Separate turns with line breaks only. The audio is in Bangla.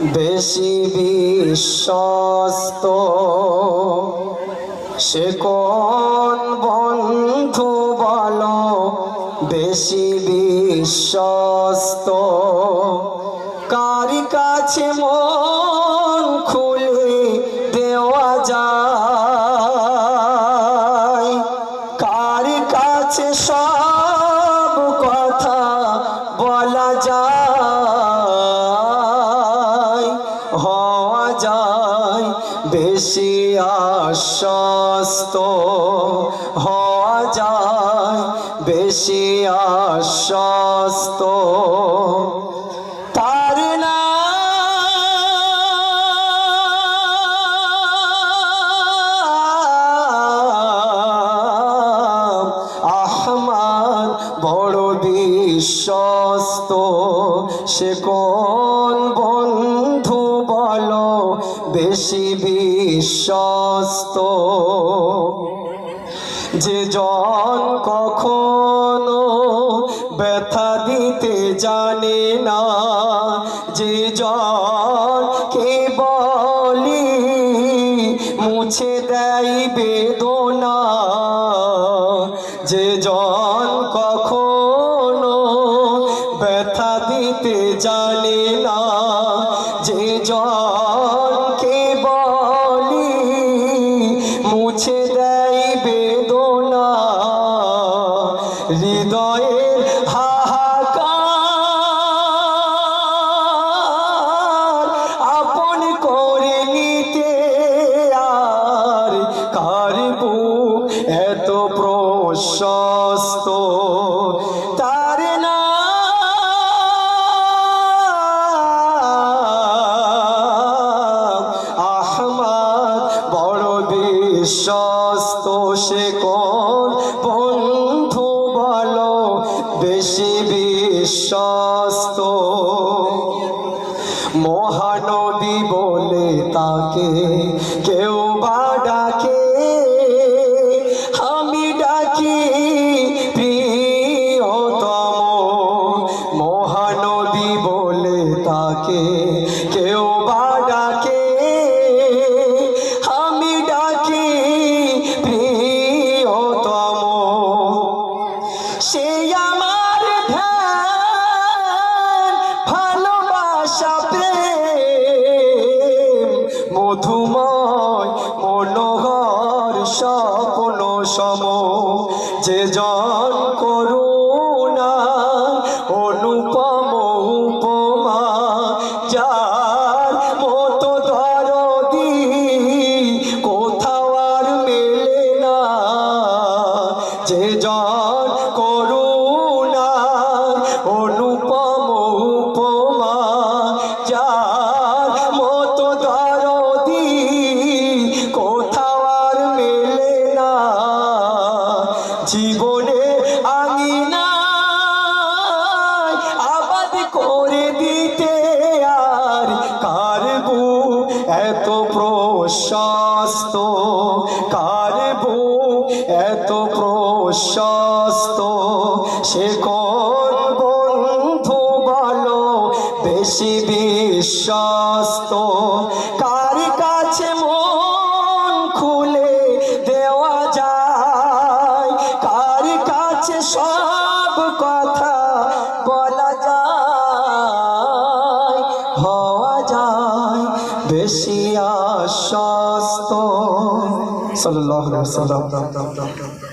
বেশি বিশ্বস্ত। সে কোন বন্ধু বলো, বেশি বিশ্বস্ত। কার কাছে মন খুলে দেওয়া যায় কার কাছে সব বেশি আশ্বস্ত হওয়া যায় বেশি আশ্বস্ত। তার সে কোন বন্ধু বলো বেশি বিশ্বস্ত। যে জন কখনো ব্যথা দিতে জানে না, যে জন কে বলি মুছে দেয় বেদনা। যে জন কখনো ব্যথা দিতে জানে না, যে জন হৃদয়ের হাহাকার আপন করে নিতে আর কারবু এত প্রশস্ত? আহমদ বিশ্বস্ত সে বেশি বিশ্বস্ত। মহানবী বলে তাকে কেউ বা ডাকে আমি ডাকি প্রিয়তম। মহানবী বলে তাকে মধুময় মনোহর স্বপ্ন সম। যে জন করুণা, অনুপম উপমা, যার মতো দরদি কোথাও আর মেলে না। যে জন জীবনে আঙিনা আবাদ করে দিতে আর কারবু এত প্রশস্ত। কারবু এত প্রশস্ত। সে কোন বন্ধু বলো? বেশি বিশ্বস্ত। কার কাছে মন বেশি আশ্বস্ত। সাল্লাহ ওয়াসাল্লাম।